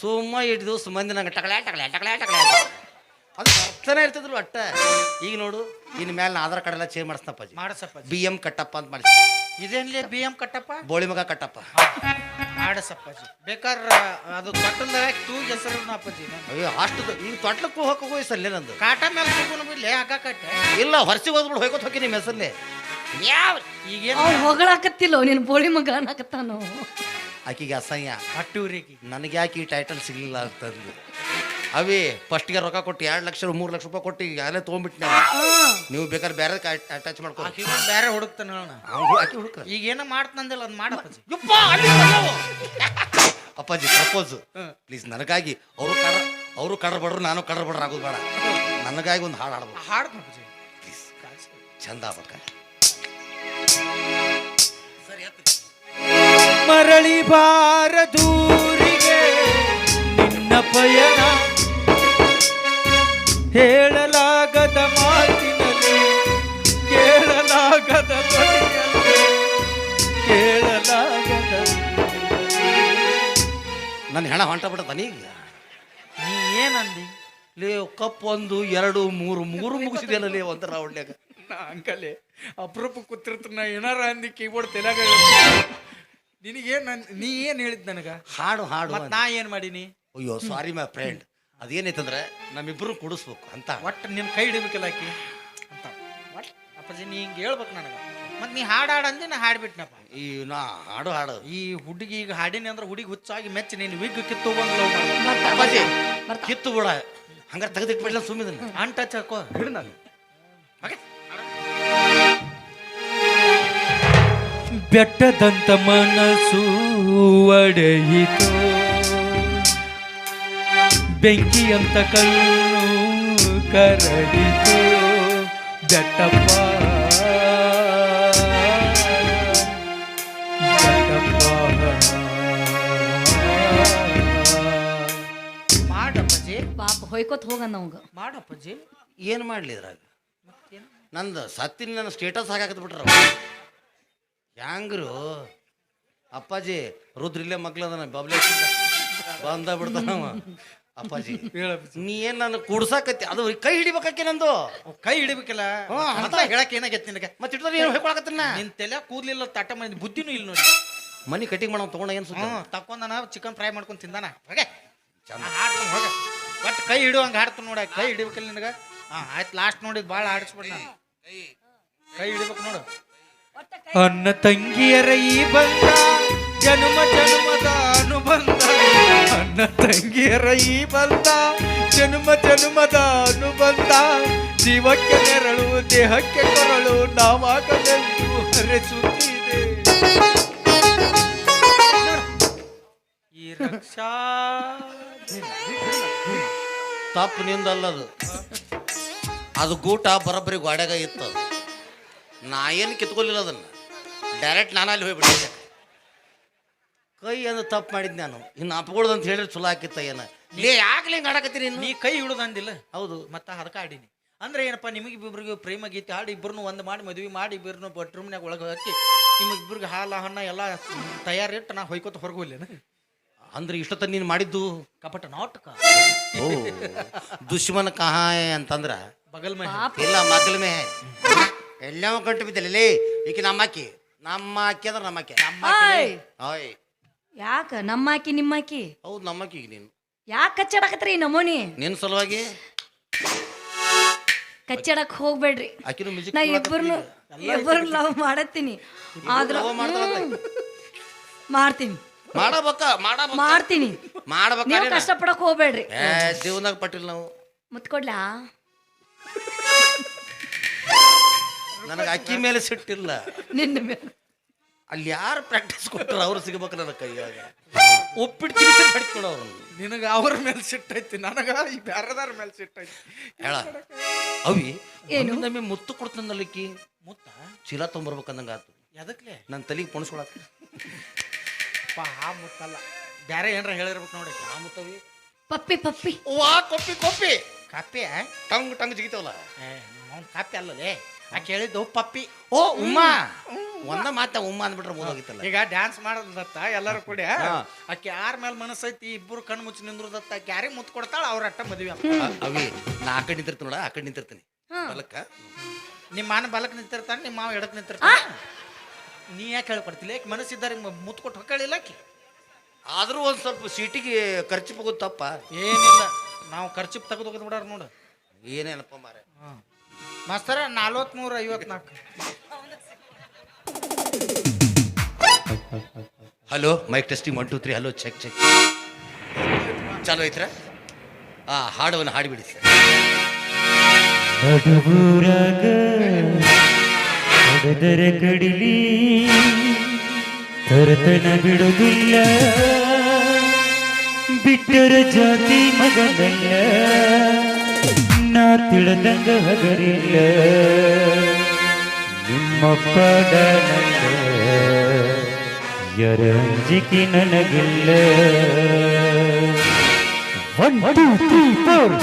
ಸುಮ್ಮ ಇಟ್ಟು ದಿವಸ ಮಂದಿ ನಂಗೆ ಟಕಳೆ ಟಕಳೆ ಟಕಳೆ ಟಕಳೆ ಅದು. ಅರ್ಥನೇ ಇರ್ತಿದ್ರು ಅಟ್ಟ. ಈಗ ನೋಡು ಇನ್ ಮೇಲೆ ಆಧಾರ್ ಕಾರ್ಡ್ ಎಲ್ಲ ಚೇಂಜ್ ಮಾಡಿಸ್ನಪ್ಪಾಜಿ ಮಾಡಸಪ್ಪ ಬಿ ಎಂ ಕಟ್ಟಪ್ಪ ಅಂತ ಮಾಡಿಸಿ. ಇದೇನ್ಲೇ ಬಿ ಎಂ ಕಟ್ಟಪ್ಪ? ಬೋಳಿ ಮಗ ಕಟ್ಟಪ್ಪ. ಮಾಡಸಪ್ಪಾಜಿ ಬೇಕಾದ್ರ ಅದು ತೊಟ್ಟಲ್ದ ತೂ ಹೆಸರು ಅಪ್ಪಾಜಿ ನಾನು. ಅಯ್ಯೋ ಅಷ್ಟು ಈಗ ತೊಟ್ಲಕ್ಕೂ ಹೋಗಕ್ಕೆ ಸಲ್ಲೇ ನಂದು. ಕಾಟ ಮೇಲೆ ಸಿಗುನು ಬಿಡ್ಲೆ ಹಗ್ಗ ಕಟ್ಟೆ ಇಲ್ಲ ಹೊರಸಿ ಹೋದ್ಬಿಡು ಹೋಗೋತ್ ಹೋಗಿ ನಿಮ್ಮ ಹೆಸರ್ಲೆ. ಯಾವ ಈಗೇನು ಅವ್ನು ಹೊಗಳಾಕತ್ತಿಲ್ಲೋ ನೀನ್ ಬೋಳಿ ಮಗ ಅನ್ನಕತ್ತಾನು? ಆಕಿಗೆ ಅಸಹ್ಯ. ಹಟ್ಟೂರಿಗೆ ನನಗೆ ಯಾಕೆ ಈ ಟೈಟಲ್ ಸಿಗ್ಲಿಲ್ಲ ಅಂತಂದು. ಅವೇ ಫಸ್ಟ್ಗೆ ರೊಕ್ಕ ಕೊಟ್ಟು ಎರಡು ಲಕ್ಷ ಮೂರು ಲಕ್ಷ ರೂಪಾಯಿ ಕೊಟ್ಟು ಈಗ ಅಲ್ಲೇ ತೊಗೊಂಡ್ಬಿಟ್ಟು ನೀವು ಬೇಕಾದ್ರೆ ಬೇರೆ ಅಟ್ಯಾಚ್ ಮಾಡ್ಕೊ ಆಕಿಗೂ ಬೇರೆ ಹುಡುಕ್ತಾನ ಅವ್ನು ಆಕಿ ಹುಡುಕ್ರ ಈಗ ಏನೋ ಮಾಡ್ತಂದಿಲ್ಲ ಅದು ಮಾಡಪ್ಪಾಜಿ ಯಪ್ಪ, ಅಲ್ಲಿ ಬಂದವು. ಅಪ್ಪಾಜಿ ಪ್ರಪೋಸ್ ಪ್ಲೀಸ್ ನನಗಾಗಿ ಅವರು ಕಡ ಅವರು ಕಡ್ರ ಬಡ್ರು ನಾನು ಕಡ್ರ ಬಡ್ರ ಆಗೋದು ಬೇಡ. ನನಗಾಗಿ ಒಂದು ಹಾಡು ಹಾಡ್ಬೋದು ಹಾಡು ಅಪ್ಪಾಜಿ. ಪ್ಲೀಸ್ ಚಂದ ಆಗ್ಬೇಕ ಮರಳಿ ಬಾರ ದೂರಿಗೆ ನಿನ್ನ ಪಯಣ ಹೇಳಲಾಗದ ಮಾತಿನಲ್ಲಿ ಕೇಳಲಾಗದ ಧ್ವನಿಯಲ್ಲಿ ಕೇಳಲಾಗದ ನನ್ನ ಹೆಣ ಹೊಂಟ ಬಿಡ ಈಗ. ನೀ ಏನಂದಿ? ಲೇ ಕಪ್ ಒಂದು ಎರಡು ಮೂರು ಮೂರು ಮುಗಿಸಿದೆಯಲ್ಲ ಲೇ ಒಂದು ರೌಂಡ್ನ್ಯಾಗ ನಾ ಅಂಕಲೆ ಅಪರೂಪ ಕೂತಿರ್ತ ನಾ ಏನಾರ ಅಂದಿ ಕೀಬೋರ್ಡ್ ತೆಲಾಗ ನಿನಗೇನು ನನ್- ನೀ ಏನು ಹೇಳಿದ್ ನನಗೆ? ಹಾಡು ಹಾಡು. ನಾ ಏನು ಮಾಡೀನಿ? ಅಯ್ಯೋ ಸಾರಿ ಮೈ ಫ್ರೆಂಡ್ ಅದೇನೈತಂದ್ರೆ ನಮ್ಮಿಬ್ಬರು ಕುಡಿಸ್ಬೇಕು ಅಂತ. ಒಟ್ಟು ನಿನ್ನ ಕೈ ಹಿಡಿಬೇಕಲ್ಲ ಆಕಿ? ಅಂತ. ಒಟ್ ಅಪ್ಪಾಜಿ ನೀ ಹಿಂಗೆ ಹೇಳ್ಬೇಕು ನನಗೆ. ಮತ್ತೆ ನೀ ಹಾಡು ಹಾಡು ಅಂದೆ ನಾ ಹಾಡ್ಬಿಟ್ನಪ್ಪ ಈ ನಾ ಹಾಡು ಹಾಡು. ಈ ಹುಡುಗಿ ಈಗ ಹಾಡಿನಿ ಅಂದ್ರೆ ಹುಡುಗಿ ಹುಚ್ಚಾಗಿ ಮೆಚ್ಚಿ ನೀನು ವಿಗ್ ಕಿತ್ತು ಬಂದು ಅಪ್ಪಾಜಿ ಕಿತ್ತು ಬಿಡ. ಹಂಗಾರೆ ತೆಗೆದಿಟ್ಬಿಡ್ಲ ಸುಮ್ಮಿದನ್ನ ಟಚ್ ಹಾಕೋ. ಹಿಡು ನಾನು. ಬೆಟ್ಟದಂತ ಮನಸ್ಸು ಒಡೆಯಿತು. ಬೆಂಕಿಯಂತ ಕಣ್ಣು ಕರಡಿತು. ಜಟ್ಟಪ್ಪ ಮಾಡಪ್ಪಜಿ. ಪಾಪ ಹೊಯ್ಕೋತ ಹೋಗಣ್ಣ ಅವಂಗ. ಮಾಡಪ್ಪಜಿ ಏನು ಮಾಡಲಿ ಇದ್ರಾಗ? ನಂದು ಸತ್ತಿನ ನನ್ನ ಸ್ಟೇಟಸ್ ಹಾಕಾಕತ್ ಬಿಟ್ರ. ಹ್ಯಾಂಗ್ರು? ಅಪ್ಪಾಜಿ ರುದ್ರಿಲ್ಲೇ ಮಗ್ಲದನ ಬಬ್ಲೇ. ಬಂದ ಬಿಡ್ತಾನವ. ಅಪ್ಪಾಜಿ ನೀ ಏನ್ ನಾನು ಕೂಡ್ಸಾಕತ್ತಿ? ಅದು ಕೈ ಹಿಡಿಬೇಕಾಕೆ ನಂದು? ಕೈ ಹಿಡಿಬೇಕಲ್ಲ? ಹ್ಞೂ, ಅಂತ ಹೇಳಕ್ ಏನಾಗೈತಿ ನಿನಗೆ? ಮತ್ತೆ ಇಟ್ಟದ್ರೆ ಏನು ಹೇಳ್ಕೊಳಕತ್ತಿನ? ನಿನ್ ತಲೆ ಕೂದ್ಲಿಲ್ಲ ತಟ್ಟ ಮನೆ ಬುದ್ಧಿನೂ ಇಲ್ಲ ನೋಡಿ. ಮನಿ ಕಟಿಂಗ್ ಮಾಡೋ ತಗೊಂಡ ಏನ್ ಸುತ್ತ ಹ್ಞೂ ತಕೊಂಡನ ಚಿಕನ್ ಫ್ರೈ ಮಾಡ್ಕೊಂಡ್ ತಿಂದಾನ? ಹೋಗೆ. ಹಾಡ್ತಾನ ಹೋಗೆ. ಒಟ್ಟು ಕೈ ಹಿಡುವಂಗ ಹಾಡ್ತು ನೋಡ ಕೈ ಹಿಡಿಬೇಕಲ್ಲ ನಿನಗ? ಹಾಂ ಆಯ್ತು ಲಾಸ್ಟ್ ನೋಡಿದ್ ಭಾಳ ಆಡಿಸ್ಬಿಡ ನಾನು. ಕೈ ಹಿಡಿಬೇಕು ನೋಡು. ಅನ್ನ ತಂಗಿಯರ ಈ ಬಂದ ಜನ್ಮ ಜನ್ಮದ ಅನ್ನ ತಂಗಿಯರ ಈ ಬಂದ, ಜನ್ಮ ಜನ್ಮದ ಅನುಬಂಧ ಜೀವಕ್ಕೆ ನೆರಳು, ದೇಹಕ್ಕೆ ಕೊರಳು, ನಾವಾಗಲೆಂದು ಹರಿಸುತ್ತಿದೆ. ಈ ರಕ್ಷಾ ತಪ್ಪು ನಿಂದಲ್ಲದು ಅದು ಗೂಟ ಬರೋಬ್ಬರಿ ಗೋಡೆಗ ಇತ್ತು ನಾ ಏನು ಕಿತ್ಕೊಲಿಲ್ಲ ಅದನ್ನ. ಡೈರೆಕ್ಟ್ ನಾನು ಅಲ್ಲಿ ಹೋಗ್ಬಿಟ್ಟಿದ್ದೆ. ಕೈ ಅದು ತಪ್ಪು ಮಾಡಿದ್ ನಾನು. ಇನ್ನು ಅಪ್ಗೊಳ್ದು ಅಂತ ಹೇಳಿದ್ರೆ ಚಲೋ ಆಕಿತ್ತ ಏನ? ಲೇ ಯಾಕಲಿ ಹಿಂಗೆ ಆಡಕತ್ತೀರಿ ನೀ ಕೈ ಹಿಡುದಂದಿಲ್ಲ ಹೌದು. ಮತ್ತೆ ಅದಕ್ಕೆ ಆಡಿನಿ. ಅಂದ್ರೆ ಏನಪ್ಪ ನಿಮಗೆ ಇಬ್ಬರಿಗೆ ಪ್ರೇಮ ಗೀತೆ ಹಾಡಿ ಇಬ್ಬರನ್ನು ಒಂದು ಮಾಡಿ ಮದುವೆ ಮಾಡಿ ಇಬ್ಬರನ್ನು ಬೆಡ್ರೂಮ್ನಾಗ ಒಳಗೆ ಹಾಕಿ ನಿಮಗೆ ಇಬ್ಬರಿಗೆ ಹಾಲು ಹಣ್ಣ ಎಲ್ಲ ತಯಾರಿಟ್ಟು ನಾ ಹೊಯ್ಕೋತ ಹೊರಗೆ ಹೋಗ್ಲೇನ? ಅಂದ್ರೆ ಇಷ್ಟೊತ್ತ ನೀನು ಮಾಡಿದ್ದು? ಕಪಟ ನಾಟಕ. ಓ ದುಶ್ಮನ ಕಹಾಯ ಅಂತಂದ್ರ? ಬಗಲ್ ಮೇ ಇಲ್ಲ ಮಗ್ಲ ಮೇ ಎಲ್ಲ ಕಂಟು ಬಿದ್ದಿಲ್ಲ ಲೇ ಈಕೆ ನಮ್ಮಾಕಿ ನಮ್ಮ ಅಕ್ಕಿ ಅಂದ್ರೆ ಆಯ್ ಓಯ್ ಯಾಕ? ನಮ್ಮಾಕಿ ನಿಮ್ಮಾಕಿ? ಹೌದು ನಮ್ಮಾಕಿ ಈಗ ನೀನು. ಯಾಕೆ ಕಚ್ಚಾಡಕತ್ರಿ ನಮೋನಿ? ನಿನ್ನ ಸಲುವಾಗಿ? ಕಚ್ಚಾಡಕ್ ಹೋಗ್ಬೇಡ್ರಿ. ಆಕಿನೂ ಮ್ಯೂಸಿಕ್ ನಾ ಇಬ್ಬರನ್ನು ಇಬ್ಬರನ್ನು ಲವ್ ಮಾಡತ್ತೀನಿ. ಆದ್ರ. ಮಾಡ್ತೀನಿ. ಮಾಡಬೇಕ ಮಾಡಬೇಕ ಮಾಡ್ತೀನಿ. ಮಾಡ್ಬೇಕ ನೀವು ಕಷ್ಟಪಡಕ್ ಹೋಗ್ಬೇಡ್ರಿ. ಏ ಜೀವನದಾಗ ಪಟ್ಟಿಲ್ಲ ನಾವು. ಮುತ್ಕೊಡ್ಲಾ? ನನಗೆ ಅಕ್ಕಿ ಮೇಲೆ ಸಿಟ್ಟಿಲ್ಲ. ನಿನ್ನ ಮೇಲೆ. ಅಲ್ಲಿ ಯಾರು ಪ್ರಾಕ್ಟೀಸ್ ಕೊಟ್ಟರು ಅವ್ರು ಸಿಗ್ಬೇಕು ನನ್ನ ಕೈಯಾಗ? ಒಪ್ಪಿಟ್ಟು ತಿನ್ಸಿ ಅವ್ರು. ನಿನಗೆ ಅವ್ರ ಮೇಲೆ ಸಿಟ್ಟೈತಿ ನನಗ ಈ ಬ್ಯಾರದಾರ ಮೇಲೆ ಸಿಟ್ಟೈತಿ ಹೇಳ. ಅವಿ ಏನು? ಮುತ್ತು ಮುತ್ತು ಕೊಡ್ತಂದಲ್ಲಿಕ್ಕಿ ಮುತ್ತ? ಚೀಲ ತೊಂಬರ್ಬೇಕಂದಂಗ ಆತು ಎದಕ್ಲೆ? ನನ್ನ ತಲೆಗೆ ಪೊಣಸ್ಕೊಳಕ್. ಪಾ ಆ ಮುತ್ತಲ್ಲ. ಬ್ಯಾರೆ ಏನಾರ ಹೇಳಿರ್ಬೇಕು ನೋಡಿ. ಆ ಮುತ್ತವಿ. ಪಪ್ಪಿ ಪಪ್ಪಿ. ವಾ ಕೊಪ್ಪಿ ಕೊಪ್ಪಿ. ಕಾಪಿ ಟಂಗ್ ಟಂಗ್ ಜಿಗಿತವಲ್ಲ. ಅವ್ನು ಕಾಪಿ ಅಲ್ಲಲೇ. ಆ ಕೇಳಿದ್ದು ಪಪ್ಪಿ. ಓ ಉಮ್ಮ. ಒಂದ ಮಾತ ಉಮ್ಮ ಅಂದ್ಬಿಟ್ರೆ ಹೋಗಿತ್ತಲ್ಲ ಈಗ ಡ್ಯಾನ್ಸ್ ಮಾಡೋದತ್ತ ಎಲ್ಲರೂ ಕೂಡ. ಆಕೆ ಯಾರ ಮೇಲೆ ಮನಸ್ಸೈತಿ ಇಬ್ಬರು ಕಣ್ಣು ಮುಚ್ಚಿ ನಿಂದ್ರದತ್ತ ಆಕೆ ಯಾರಿಗೆ ಮುತ್ತು ಕೊಡ್ತಾಳ ಅವ್ರ ಅಟ್ಟ ಮದುವೆ ಅವಿ ನಾ ಆ ಕಡೆ ನಿಂತಿರ್ತೀನಿ ನೋಡ ಆ ಕಡೆ ನಿಂತಿರ್ತೀನಿ. ಬಲಕ್ಕ. ನಿಮ್ಮ ಮಾನ ಬಲಕ್ ನಿಂತಿರ್ತಾನೆ ನಿಮ್ಮ ಮಾವ ಎಡಕ್ ನಿಂತಿರ್ತಾನ. ನೀ ಯಾಕೆ ಹೇಳ್ಕೊಡ್ತಿಲ್ಲ? ಯಾಕೆ ಮನಸ್ಸಿದ್ದಾರೆ ಮುತ್ತು ಕೊಟ್ಟು ಹೊಕ್ಕಳಿಲ್ಲ ಆಕಿ? ಆದರೂ ಒಂದು ಸ್ವಲ್ಪ ಸೀಟಿಗೆ ಖರ್ಚು ಹೋಗುತ್ತಪ್ಪ ತಪ್ಪ. ಏನಿಲ್ಲ ನಾವು ಖರ್ಚು ತೆಗೆದು ಹೋಗೋದು ಬಿಡಾರ ನೋಡು. ಏನೇನಪ್ಪ ಮಾರ ಮಾಸ್ತರ ನಲ್ವತ್ಮೂರು ಐವತ್ನಾಲ್ಕು hello mic testing one two three hello check check ಚಾಲು ಐತ್ರ ಆ ಹಾಡವನ್ನು ಹಾಡಿಬಿಡಿ ಸರ್. ಹೊಡೆದರ ಕಡಿಲಿ ತರತನ ಬಿಡುವುದಿಲ್ಲ. ಬಿಟ್ಟರ ಜಾತಿ ಮಗನಲ್ಲ. ನಾ ತಿಳಿದಂಗ ಹಗರಿಲ್ಲ. ನಿಮ್ಮಪ್ಪ ನನ್ನ ಯರ ಅಂಜಿಕೆ ನನಗಿಲ್ಲ. ಒನ್ ಟೂ ತ್ರೀ ಫೋರ್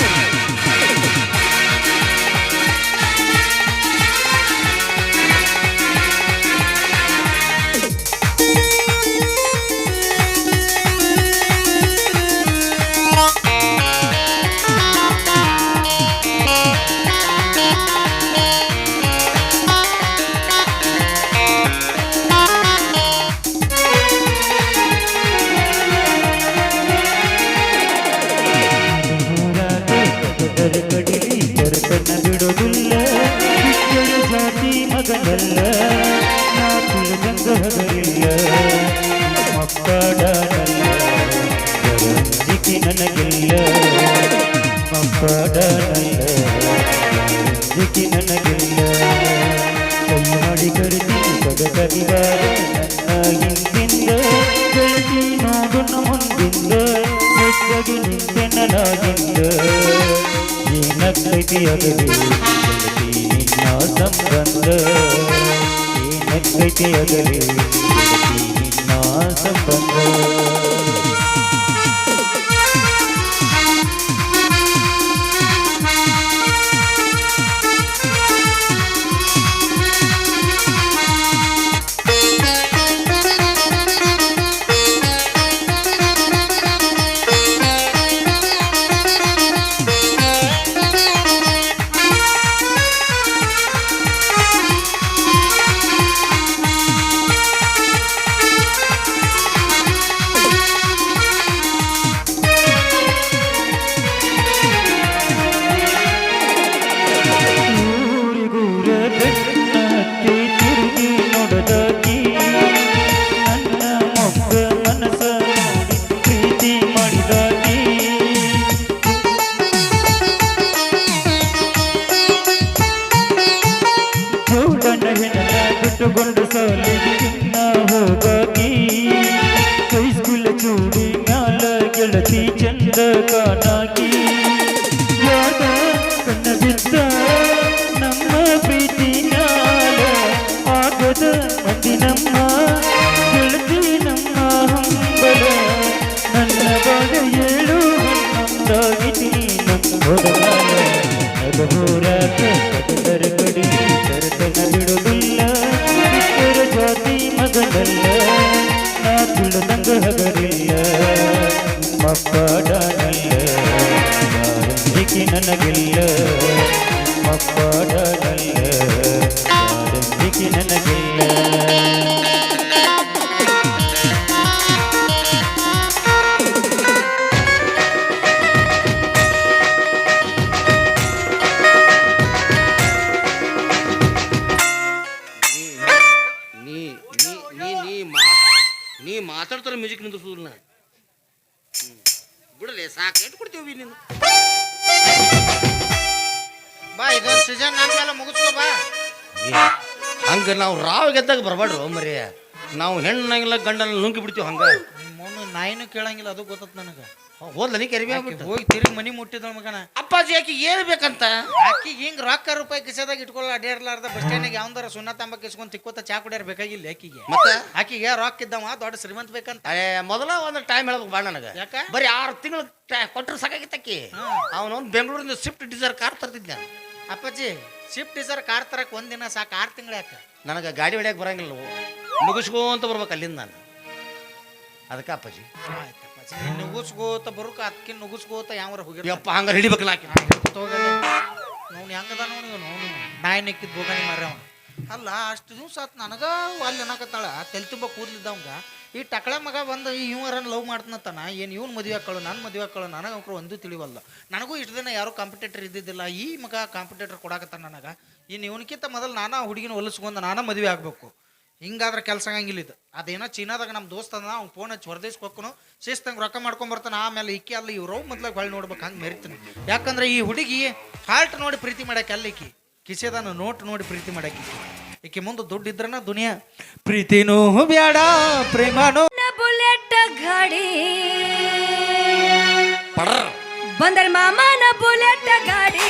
ಏನಕ್ಕೈತಿ ಅಗಲಿ ಗೆಳತಿ ನಿನ್ನ ಸಂಬಂಧ ಏನಕ್ಕೈತಿ ಅಗಲಿ ಗೆಳತಿ ನಿನ್ನ ಸಂಬಂಧ ನೀ ಮಾತಾಡ್ತಾರ ಮ್ಯೂಸಿಕ್ ನಿಂದ್ರಿಸೋದಿಲ್ಲ ನಾ ಹ್ಮ್. ಬಿಡಲೆ ಸಾಕು ಇಟ್ಕೊಡ್ತೀವಿ ಕೊಡ್ತೀವಿ ನೀನು. ಬಾ ಇದೊಂದು ಸೀಸನ್ ನನ್ನ ಮೇಲೆ ಮುಗಿಸ್ಕೋ ಬಾ. ಹಂಗ ನಾವು ರಾವ್ ಗೆದ್ದಾಗ ಬರಬೇಡ್ರು ಮರಿ ನಾವು ಹೆಣ್ಣಂಗಿಲ್ಲ ಗಂಡನ ನುಂಗಿ ಬಿಡ್ತೀವಿ ಹಂಗ. ಮೊನ್ನೆ ನಾಯಿನೂ ಕೇಳಂಗಿಲ್ಲ ಅದು ಗೊತ್ತತ್ ನನಗೆ. ಹೋದ್ಲ ನೀ ಕೆರಿಬಿ ಆಗ್ಬಿಟ್ಟು. ಹೋಗಿ ತಿರುಗಿ ಮನಿ ಮುಟ್ಟಿದ ಮಗನ. ಅಪ್ಪಾಜಿ ಆಕಿ ಏನ್ ಬೇಕಂತ? ಆಕಿ ಹಿಂಗ್ ರೊಕ್ಕ ರೂಪಾಯಿ ಕಿಸದಾಗ ಇಟ್ಕೊಳ್ಳ ಅಡೇರ್ಲಾರ್ದ ಬಸ್ ಸ್ಟ್ಯಾಂಡಿಗೆ ಯಾವ್ದಾರ ಸುಣ್ಣ ತಾಂಬ ಕಿಸ್ಕೊಂಡ್ ತಿಕ್ಕೋತ ಚಾ ಕುಡಿಯಾರ ಬೇಕಾಗಿಲ್ಲ ಆಕಿಗೆ. ಮತ್ತ? ಆಕಿಗೆ ರೊಕ್ಕ ಇದ್ದವ ದೊಡ್ಡ ಶ್ರೀಮಂತ ಬೇಕಂತ. ಮೊದಲ ಒಂದು ಟೈಮ್ ಹೇಳ್ಬೇಕು ಬಾ ನನಗೆ. ಯಾಕ? ಬರೀ ಆರು ತಿಂಗಳು ಕೊಟ್ಟರೆ ಸಾಕಾಗಿತ್ತಕ್ಕಿ ಅವನೊಂದು ಬೆಂಗಳೂರಿಂದ ಶಿಫ್ಟ್ ಡಿಸರ್ ಕಾರ್ ತರ್ತಿದ್ದ. ಅಪ್ಪಾಜಿ ಶಿಫ್ಟ್ ಡಿಸರ್ ಕಾರ್ ತರಕ್ ಒಂದಿನ ಸಾಕು ಆರು ತಿಂಗಳು ಯಾಕ? ನನಗೆ ಗಾಡಿ ಹೊಡ್ಯಕ್ಕೆ ಬರಂಗಿಲ್ಲ ಮುಗಿಸ್ಕೊಂತ ಬರ್ಬೇಕು ಅಲ್ಲಿಂದ ನಾನು. ಅದಕ್ಕೆ ಅಪ್ಪಾಜಿ. ಆಯ್ತು. ನೀನ್ ನುಗ್ಗಿಸ್ಕೋತ ಬರುಕ ಅದಕ್ಕೆ ನುಗ್ಗಿಸ್ಕೋತ ಯಾವ್ರ ಹೋಗಿ ಯಪ್ಪ ಹಂಗಾರೆ ಹಿಡಿಬೇಕಲ್ಲ ಆಕಿ ನೋವು ಹೆಂಗದ ನೋಡಿ ನೋಡಿ ನಾಯಿ ನೆಕ್ಕಿದ್ ಬೋಗಾನಿ ಮಾರ್ಯವ ಅಲ್ಲ ಅಷ್ಟು ದಿವ್ಸ ಆತ್ ನನಗ ಅಲ್ಲಿ ಅನ್ನಕತ್ತಾಳ. ತಲೆ ತುಂಬ ಕೂದ್ಲಿದ್ದವಂಗ ಈ ಟಕಳ ಮಗ ಬಂದು ಇವರನ್ನ ಲವ್ ಮಾಡ್ತಾನತ್ತಾನ ಏನು ಇವ್ನ ಮದುವೆ ಹಾಕಳು ನನ್ನ ಮದುವೆ ಹಾಕಳು ನನಗೆ ಅವ್ರು ಒಂದು ತಿಳಿವಲ್ಲ ನನಗೂ ಇಷ್ಟು ದಿನ ಯಾರೂ ಕಾಂಪಿಟೇಟರ್ ಇದ್ದಿದ್ದಿಲ್ಲ. ಈ ಮಗ ಕಾಂಪಿಟೇಟರ್ ಕೊಡಾಕತ್ತಾನ ನನಗೆ. ಇನ್ನು ಇವನಕ್ಕಿಂತ ಮೊದಲು ನಾನಾ ಹುಡುಗಿನ ಹೊಲಿಸ್ಕೊಂಡು ನಾನು ಮದುವೆ ಆಗಬೇಕು. ಹಿಂಗಾದ್ರೆ ಕೆಲಸ ಆಗಂಗಿಲ್ಲ ಇದು. ಅದೇನೋ ಚೀನಾದಾಗ ನಮ್ಮ ದೋಸ್ತ ಅದ ಅವ್ನು ಫೋನ್ ಹಚ್ಚಿ ಹೊರದೇಶಕ್ಕೆ ಹೋಗ್ಕೊನು ಶಿಸ್ತಂಗೆ ರೊಕ್ಕ ಮಾಡ್ಕೊಂಡ್ ಬರ್ತಾನೆ ಆಮೇಲೆ ಇಕ್ಕಿ ಅಲ್ಲಿ ಇವ್ರು ಮೊದ್ಲಾಗ ಹೊಳ್ಳಿ ನೋಡ್ಬೇಕು ಹಂಗೆ ಮೆರಿತೀನಿ. ಯಾಕಂದ್ರೆ ಈ ಹುಡುಗಿ ಹಾಲ್ಟ್ ನೋಡಿ ಪ್ರೀತಿ ಮಾಡಕ್ಕೆ ಅಲ್ಲಿ ಈಕಿ. ಕಿಸೆದಾನ ನೋಟ್ ನೋಡಿ ಪ್ರೀತಿ ಮಾಡಕ್ಕೆ ಈಕೆ. ಮುಂದೆ ದುಡ್ಡು ಇದ್ರನ ದುನಿಯಾ. ಪ್ರೀತಿನೂ ಬ್ಯಾಡ ಪ್ರೇಮನೂ ಬುಲೆಟ್ ಗಾಡಿ. ಪಡ್ರ. ಬಂದರ್ ಮಾಮನ ಬುಲೆಟ್ ಗಾಡಿ.